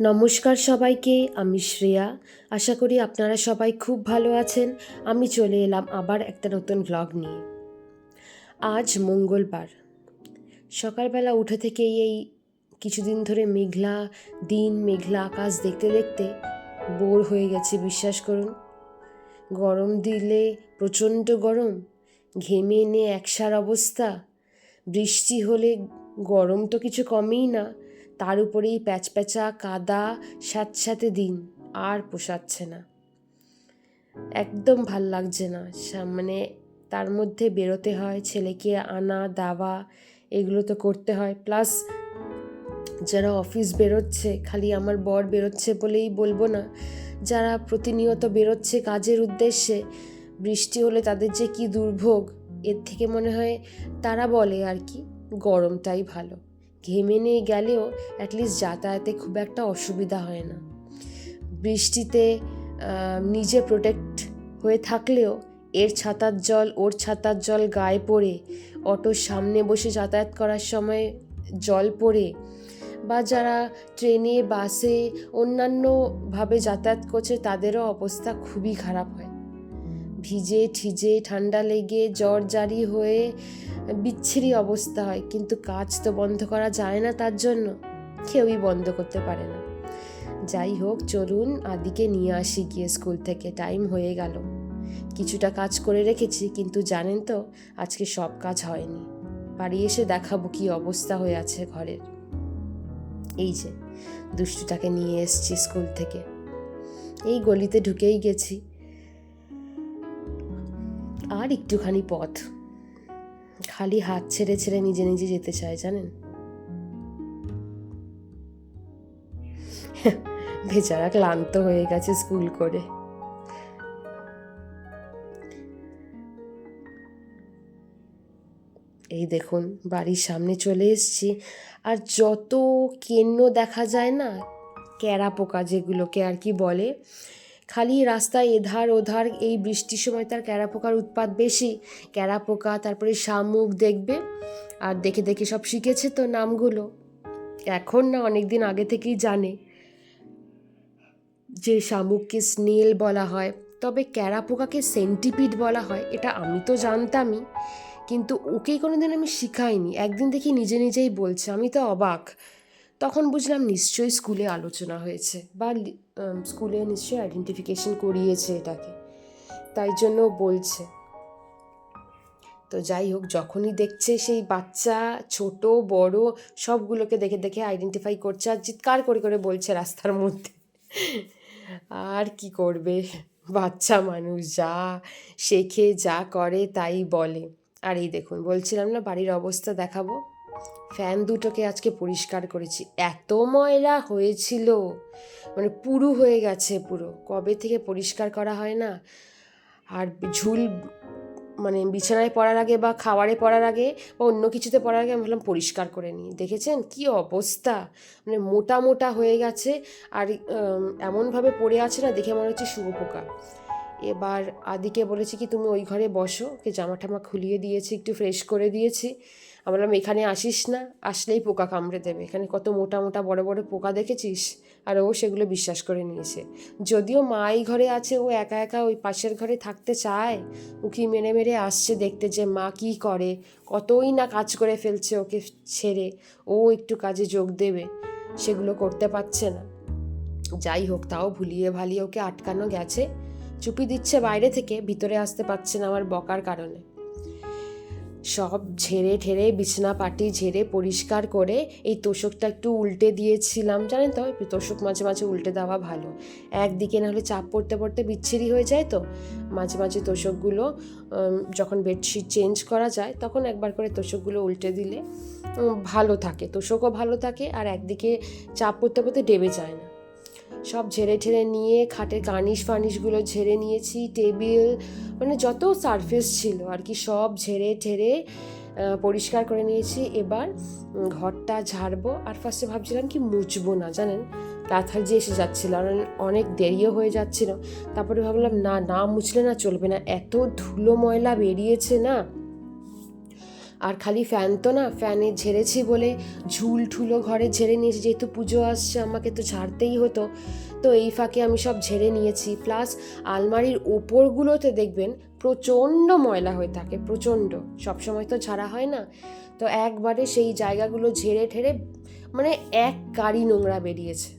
নমস্কার সবাইকে, আমি শ্রেয়া। আশা করি আপনারা সবাই খুব ভালো আছেন। আমি চলে এলাম আবার একটা নতুন ব্লগ নিয়ে। আজ মঙ্গলবার। সকালবেলা উঠে থেকেই এই কিছুদিন ধরে মেঘলা দিন, মেঘলা আকাশ দেখতে দেখতে বোর হয়ে গেছে, বিশ্বাস করুন। গরম দিলে, প্রচণ্ড গরম, ঘেমে এনে, একসার অবস্থা। বৃষ্টি হলে গরম তো কিছু কমেই না। তার উপরেই প্যাচপ্যাচা, কাদা, স্যাঁতস্যাঁতে দিন, আর পোষাচ্ছে না। একদম ভালো লাগছে না। মানে তার মধ্যে বেরোতে হয়, ছেলেকে আনা, দাওয়া, এগুলো তো করতে হয়। প্লাস যারা অফিস বেরোচ্ছে, খালি আমার বর বেরোচ্ছে বলেই বলব না, যারা প্রতিনিয়ত বেরোচ্ছে কাজের উদ্দেশ্যে, বৃষ্টি হলে তাদের যে কি দুর্ভোগ, এর থেকে মনে হয় তারা বলে আর কি, গরমটাই ভালো। ঘেমে নিয়ে গেলেও অ্যাটলিস্ট যাতায়াতে খুব একটা অসুবিধা হয় না। বৃষ্টিতে নিজে প্রোটেক্ট হয়ে থাকলেও এর ছাতার জল, ওর ছাতার জল গায়ে পড়ে, অটোর সামনে বসে যাতায়াত করার সময় জল পড়ে বা যারা ট্রেনে, বাসে অন্যান্যভাবে যাতায়াত করছে তাদেরও অবস্থা খুবই খারাপ হয়। ভিজে ঠিজে ঠান্ডা লেগে জ্বর জারি হয়ে বিচ্ছিরি অবস্থা হয়। কিন্তু কাজ তো বন্ধ করা যায় না তার জন্য। কেউই বন্ধ করতে পারে না। যাই হোক চলুন আদিকে নিয়ে আসি গিয়ে স্কুল থেকে। টাইম হয়ে গেল। কিছুটা কাজ করে রেখেছি কিন্তু জানেন তো আজকে সব কাজ হয়নি। বাড়ি এসে দেখাবো কি অবস্থা হয়ে আছে ঘরের। এই যে দুষ্টুটাকে নিয়ে এসছি স্কুল থেকে। এই গলিতে ঢুকেই গেছি। আর একটুখানি পথ। খালি হাত ছেড়ে ছেড়ে নিজে নিজে যেতে চায়, জানেন? বেচারা ক্লান্ত হয়ে গেছে স্কুল করে। এই দেখুন, বাড়ির সামনে চলে এসেছি। আর যত কেন্ন দেখা যায় না ক্যারা পোকা যেগুলোকে আর কি বলে খালি রাস্তায় এধার ওধার এই বৃষ্টির সময় তার ক্যারা পোকার উৎপাত বেশি। ক্যারা পোকা, তারপরে শামুক দেখবে আর দেখে দেখে সব শিখেছে তো নামগুলো। এখন না অনেক দিন আগে থেকেই জানে যে শামুককে স্নেল বলা হয়। তবে ক্যারা পোকাকে সেন্টিপিড বলা হয়, এটা আমি তো জানতামই। কিন্তু ওকেই কোনো দিন আমি শিখাইনি। একদিন দেখি নিজে নিজেই বলছে, আমি তো অবাক। তখন বুঝলাম নিশ্চয়ই স্কুলে আলোচনা হয়েছে বা স্কুলে নিশ্চয়ই আইডেন্টিফিকেশন করিয়েছে এটাকে। তাই জন্য বলছে। তো যাই হোক, যখনই দেখছে সেই বাচ্চা, ছোট, বড়, সবগুলোকে দেখে দেখে আইডেন্টিফাই করছে আর চিৎকার করে করে বলছে রাস্তার মধ্যে। আর কি করবে? বাচ্চা মানুষ যা শেখে, যা করে তাই বলে। আর এই দেখুন, বলছিলাম না বাড়ির অবস্থা দেখাবো? ফ্যান দুটোকে আজকে পরিষ্কার করেছি। এত ময়লা হয়েছিল। মানে পুরু হয়ে গেছে পুরো। কবে থেকে পরিষ্কার করা হয় না? আর ঝুল মানে বিছানায় পড়ার আগে বা খাবারে পড়ার আগে বা অন্য কিছুতে পড়ার আগে আমি ভাবলাম পরিষ্কার করে নিই। দেখেছেন কি অবস্থা? মানে মোটা মোটা হয়ে গেছে। আর এমনভাবে পড়ে আছে না দেখে মনে হচ্ছে শুয়োপোকা। এবার আদিকে বলেছি কি, তুমি ওই ঘরে বসো। ওকে জামা টামা খুলিয়ে দিয়েছি, একটু ফ্রেশ করে দিয়েছি। আমি বললাম, এখানে আসিস না, আসলেই পোকা কামড়ে দেবে। এখানে কত মোটা মোটা বড় বড় পোকা দেখেছিস? আর ও সেগুলো বিশ্বাস করে নিয়েছে। যদিও মা এই ঘরে আছে, ও একা একা ওই পাশের ঘরে থাকতে চায় উকি মেরে মেরে আসছে দেখতে যে মা কী করে, কতই না কাজ করে ফেলছে ওকে ছেড়ে, ও একটু কাজে যোগ দেবে, সেগুলো করতে পারছে না। যাই হোক, তাও ভুলিয়ে ভালিয়ে ওকে আটকানো গেছে। চুপি দিচ্ছে বাইরে থেকে, ভিতরে আসতে পারছে না আমার বকার কারণে। সব ঝেড়ে ঠেড়ে, বিছনা পাটি ঝেড়ে পরিষ্কার করে এই তোষকটা একটু উল্টে দিয়েছিলাম, জানেন তো? তোষক মাঝে মাঝে উল্টে দেওয়া ভালো। একদিকে না হলে চাপ পড়তে পড়তে বিচ্ছিরি হয়ে যায় তো? মাঝে মাঝে তোষকগুলো যখন বেডশিট চেঞ্জ করা যায়, তখন একবার করে তোষকগুলো উল্টে দিলে ভালো থাকে। তোষকও ভালো থাকে আর একদিকে চাপ পড়তে পড়তে ডেবে যায় না। সব ঝেড়ে ঠেড়ে নিয়ে খাটের গার্নিশ ফার্নিশগুলো ঝেড়ে নিয়েছি, টেবিল মানে যত সারফেস ছিল আর কি সব ঝেড়ে ঠেড়ে পরিষ্কার করে নিয়েছি। এবার ঘরটা ঝাড়বো আর ফার্স্টে ভাবছিলাম কি মুছবো না, জানেন? যে এসে যাচ্ছিল আর অনেক দেরিও হয়ে যাচ্ছিল। তারপরে ভাবলাম, না না মুছলে না চলবে না। এত ধুলো ময়লা বেরিয়েছে না। আর খালি ফ্যান তো না, ফ্যানে ঝেড়েছি বলে ঝুল ঠুলো ঘরে ঝেড়ে নিয়েছি, যেহেতু পুজো আসছে, আমাকে তো ঝাড়তেই হতো। তো এই ফাঁকে আমি সব ঝেড়ে নিয়েছি, প্লাস আলমারির ওপরগুলোতে দেখবেন প্রচণ্ড ময়লা হয়ে থাকে, প্রচণ্ড। সবসময় তো ঝাড়া হয় না। তো একবারে সেই জায়গাগুলো ঝেড়ে ঠেড়ে মানে এক গাড়ি নোংরা বেরিয়েছে।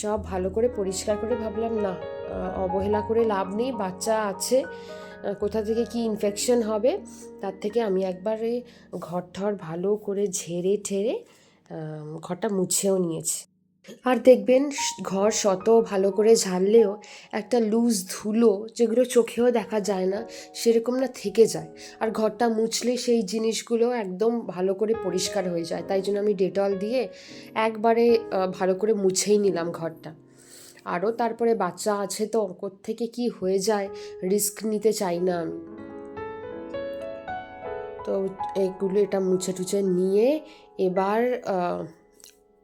সব ভালো করে পরিষ্কার করে ভাবলাম, না অবহেলা করে লাভ নেই, বাচ্চা আছে কোথা থেকে কি ইনফেকশন হবে, তার থেকে আমি একবারে ঘর ঠর ভালো করে ঝেড়ে ঠেড়ে ঘরটা মুছেও নিয়েছি। আর দেখবেন, ঘর শত ভালো করে ঝাড়লেও একটা লুজ ধুলো যেগুলো চোখেও দেখা যায় না, সেরকম না থেকে যায়। আর ঘরটা মুছলে সেই জিনিসগুলো একদম ভালো করে পরিষ্কার হয়ে যায়। তাই জন্য আমি ডেটল দিয়ে একবারে ভালো করে মুছেই নিলাম ঘরটা। আরও তারপরে বাচ্চা আছে তো থেকে কি হয়ে যায় রিস্ক নিতে চাই না আমি। তো এগুলো এটা মুছে টুছে নিয়ে এবার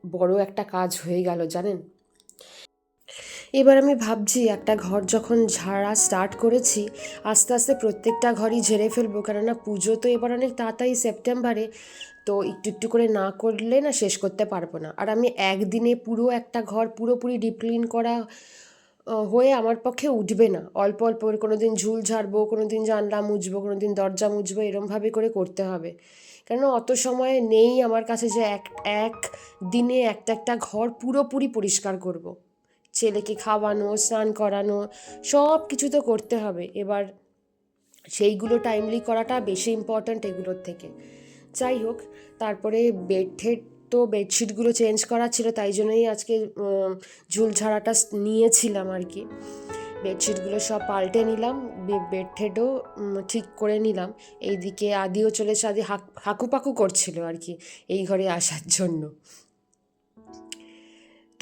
বড় একটা কাজ হয়ে গেল, জানেন? এবার আমি ভাবছি, একটা ঘর যখন ঝাড়া স্টার্ট করেছি, আস্তে আস্তে প্রত্যেকটা ঘরই ঝেড়ে ফেলব। কেননা পুজো তো এবার অনেক তাড়াতাড়ি সেপ্টেম্বরে, তো একটু একটু করে না করলে না শেষ করতে পারব না। আর আমি একদিনে পুরো একটা ঘর পুরোপুরি ডিপ ক্লিন করা হয়ে আমার পক্ষে উঠবে না। অল্প অল্প করে কোনো দিন ঝুল ঝাড়বো কোনো দিন জানলা মুছবো কোনো দিন দরজা মুছবো, এরমভাবে করে করতে হবে। কেন অত সময় নেই আমার কাছে যে এক এক দিনে একটা একটা ঘর পুরোপুরি পরিষ্কার করব। ছেলেকে খাওয়ানো স্নান করানো সব কিছু তো করতে হবে। এবার সেইগুলো টাইমলি করাটা বেশি ইম্পর্ট্যান্ট এগুলোর থেকে। যাই হোক তারপরে বেড তো বেডশিটগুলো চেঞ্জ করা ছিল তাই জন্যই আজকে উম, ঝুল ঝাড়াটা নিয়েছিলাম আর কি। বেডশিটগুলো সব পাল্টে নিলাম বেড ঠেডও ঠিক করে নিলাম। এইদিকে আদিও চলেছে আদি হাক হাকুপাকু করছিল আর কি এই ঘরে আসার জন্য।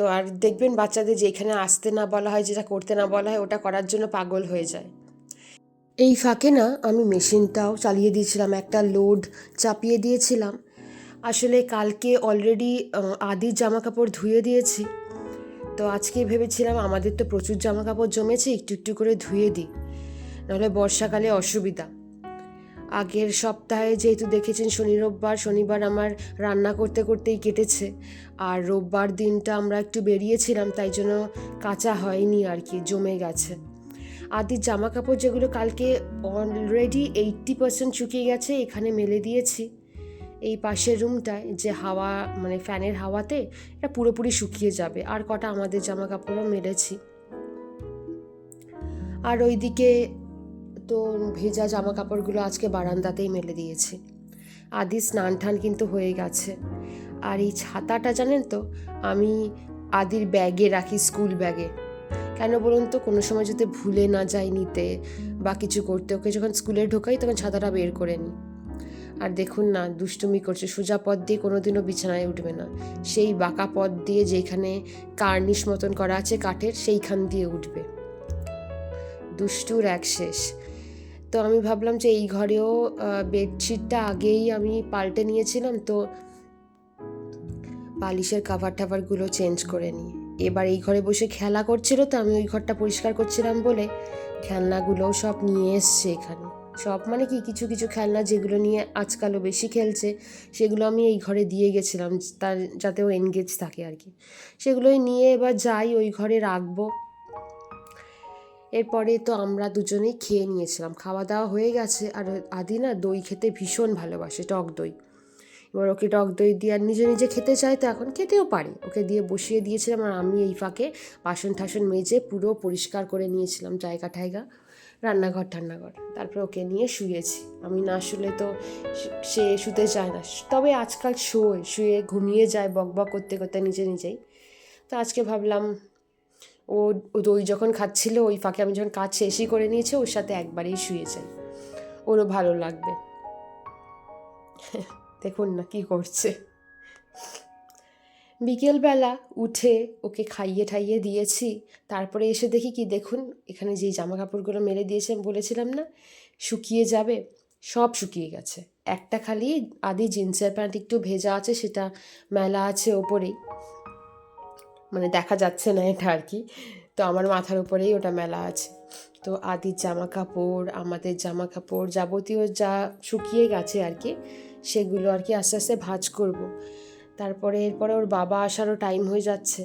তো আর দেখবেন বাচ্চাদের যেখানে আসতে না বলা হয়, যেটা করতে না বলা হয়, ওটা করার জন্য পাগল হয়ে যায়। এই ফাঁকে না আমি মেশিনটাও চালিয়ে দিয়েছিলাম, একটা লোড চাপিয়ে দিয়েছিলাম। আসলে কালকে অলরেডি আদির জামা কাপড় ধুয়ে দিয়েছি। তো আজকে ভেবেছিলাম আমাদের তো প্রচুর জামা কাপড় জমেছে, একটু একটু করে ধুয়ে দিই। নাহলে বর্ষাকালে অসুবিধা। আগের সপ্তাহে যেহেতু দেখেছেন শনি রোববার, শনিবার আমার রান্না করতে করতেই কেটেছে। আর রোববার দিনটা আমরা একটু বেরিয়েছিলাম, তাই জন্য কাঁচা হয়নি আর কি, জমে গেছে। আদির জামা কাপড় যেগুলো কালকে অলরেডি এইট্টি পার্সেন্ট শুকিয়ে গেছে, এখানে মেলে দিয়েছি। এই পাশের রুমটায় যে হাওয়া মানে ফ্যানের হাওয়াতে, এটা পুরোপুরি শুকিয়ে যাবে। আর কটা আমাদের জামা কাপড়ও মেলেছি। আর ওইদিকে তো ভেজা জামা কাপড়গুলো আজকে বারান্দাতেই মেলে দিয়েছি। আদি স্নান টান কিন্তু হয়ে গেছে। আর এই ছাতাটা জানেন তো, আমি আদির ব্যাগে রাখি স্কুল ব্যাগে। কেন বলুন তো, কোনো সময় যদি ভুলে না যাই নিতে বা কিছু করতে, ওকে যখন স্কুলে ঢোকাই তখন ছাতাটা বের করে নিই। আর দেখুন না, দুষ্টুমি করছে, সোজা পথ দিয়ে কোনোদিনও বিছানায় উঠবে না। সেই বাঁকা পথ দিয়ে যেখানে কার্নিশ মতন করা আছে কাঠের, সেইখান দিয়ে উঠবে। দুষ্টুর এক শেষ। তো আমি ভাবলাম যে এই ঘরেও বেডশিটটা আগেই আমি পাল্টে নিয়েছিলাম, তো বালিশের কাভার টাভারগুলো চেঞ্জ করে নিই। এবার এই ঘরে বসে খেলা করছিল, তো আমি ওই ঘরটা পরিষ্কার করছিলাম বলে খেলনাগুলোও সব নিয়ে এসছে এখানে। সব মানে কি, কিছু কিছু খেলনা যেগুলো নিয়ে আজকালও বেশি খেলছে, সেগুলো আমি এই ঘরে দিয়ে গেছিলাম, তার যাতে ও এনগেজ থাকে আর কি। সেগুলোই নিয়ে এবার যাই, ওই ঘরে রাখব। এরপরে তো আমরা দুজনেই খেয়ে নিয়েছিলাম। খাওয়া দাওয়া হয়ে গেছে আর আদি না দই খেতে ভীষণ ভালোবাসে, টক দই। এবার ওকে টক দই দিয়ে আর নিজে নিজে খেতে চায় তো এখন খেতেও পারে। ওকে দিয়ে বসিয়ে দিয়েছিলাম আর আমি এই ফাঁকে বাসন টাসন মেজে পুরো পরিষ্কার করে নিয়েছিলাম, জায়গা ঠায়গা, রান্নাঘর ঠান্নাঘর। তারপর ওকে নিয়ে শুয়েছি। আমি না শুলে তো সে শুতে চায় না। তবে আজকাল শোয়, শুয়ে ঘুমিয়ে যায় বক বক করতে করতে নিজে নিজেই। তো আজকে ভাবলাম ও দই যখন খাচ্ছিল, ওই ফাঁকে আমি যখন কাজ শেষই করে নিয়েছি, ওর সাথে একবারেই শুয়ে যাই। ওরও ভালো লাগবে। দেখুন না কি করছে। বিকেলবেলা উঠে ওকে খাইয়ে ঠাইয়ে দিয়েছি। তারপরে এসে দেখি কি, দেখুন, এখানে যেই জামা কাপড়গুলো মেলে দিয়েছে বলেছিলাম না, শুকিয়ে যাবে, সব শুকিয়ে গেছে। একটা খালি আদি জিন্সের প্যান্ট একটু ভেজা আছে, সেটা মেলা আছে ওপরেই। মানে দেখা যাচ্ছে না এটা আর কি। তো আমার মাথার উপরেই ওটা মেলা আছে। তো আদির জামা কাপড় আমাদের জামা কাপড় যাবতীয় যা শুকিয়ে গেছে আর কি, সেগুলো আর কি আস্তে আস্তে ভাঁজ করব। তারপরে এরপরে ওর বাবা আসারও টাইম হয়ে যাচ্ছে।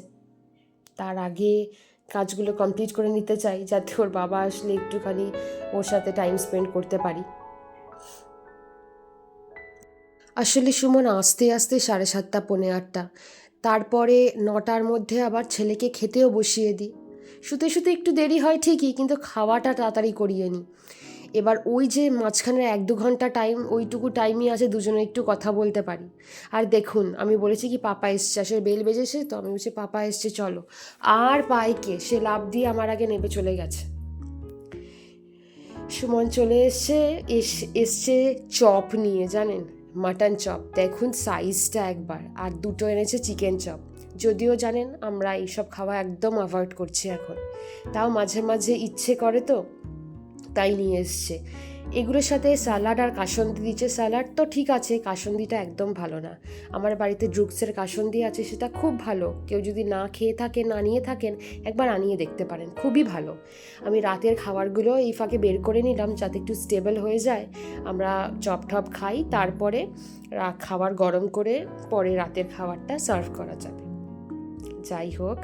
তার আগে কাজগুলো কমপ্লিট করে নিতে চাই, যাতে ওর বাবা আসলে একটুখানি ওর সাথে টাইম স্পেন্ড করতে পারি। আসলে সুমন আস্তে আস্তে সাড়ে সাতটা, পৌনে আটটা। তারপরে নটার মধ্যে আবার ছেলেকে খেতেও বসিয়ে দিই। শুতে শুতে একটু দেরি হয় ঠিকই, কিন্তু খাওয়াটা তাড়াতাড়ি করিয়ে নিই। এবার ওই যে মাঝখানের এক দু ঘণ্টা টাইম ওইটুকু টাইমই আছে, দুজনে একটু কথা বলতে পারি। আর দেখুন, আমি বলেছি কি, পাপা এসছে। আসলে বেল বেজেছে, তো আমি বলছি, পাপা এসছে, চলো। আর পাইকে সে লাভ দিয়ে আমার আগে নেবে চলে গেছে। সুমন চলে এসছে এস- এসছে চপ নিয়ে, জানেন? Mutton chop. দেখুন সাইজটা একবার। আর দুটো এনেছে চিকেন চপ। যদিও জানেন, আমরা এইসব খাওয়া একদম অ্যাভয়েড করছি এখন। তাও মাঝে মাঝে ইচ্ছে করে তো তাই নিয়ে এসছে। এগুলোর সাথে স্যালাড আর কাসন্দি দিচ্ছে। স্যালাড তো ঠিক আছে, কাসন্দিটা একদম ভালো না। আমার বাড়িতে ড্রুক্সের কাসন্দি আছে, সেটা খুব ভালো। কেউ যদি না খেয়ে থাকেন, না নিয়ে থাকেন, একবার আনিয়ে দেখতে পারেন, খুবই ভালো। আমি রাতের খাবারগুলো এই ফাঁকে বের করে নিলাম যাতে একটু স্টেবল হয়ে যায়। আমরা চপ টপ খাই, তারপরে খাবার গরম করে পরে রাতের খাবারটা সার্ভ করা যাবে। যাই হোক,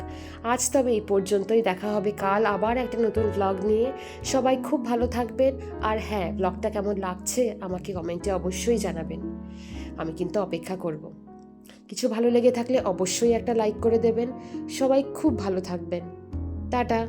আজ তবে এই পর্যন্তই দেখা হবে। কাল আবার একটা নতুন ব্লগ নিয়ে। সবাই খুব ভালো থাকবেন। আর হ্যাঁ ব্লগটা কেমন লাগছে আমাকে কমেন্টে অবশ্যই জানাবেন। আমি কিন্তু অপেক্ষা করব। কিছু ভালো লেগে থাকলে অবশ্যই একটা লাইক করে দেবেন। সবাই খুব ভালো থাকবেন। টাটা।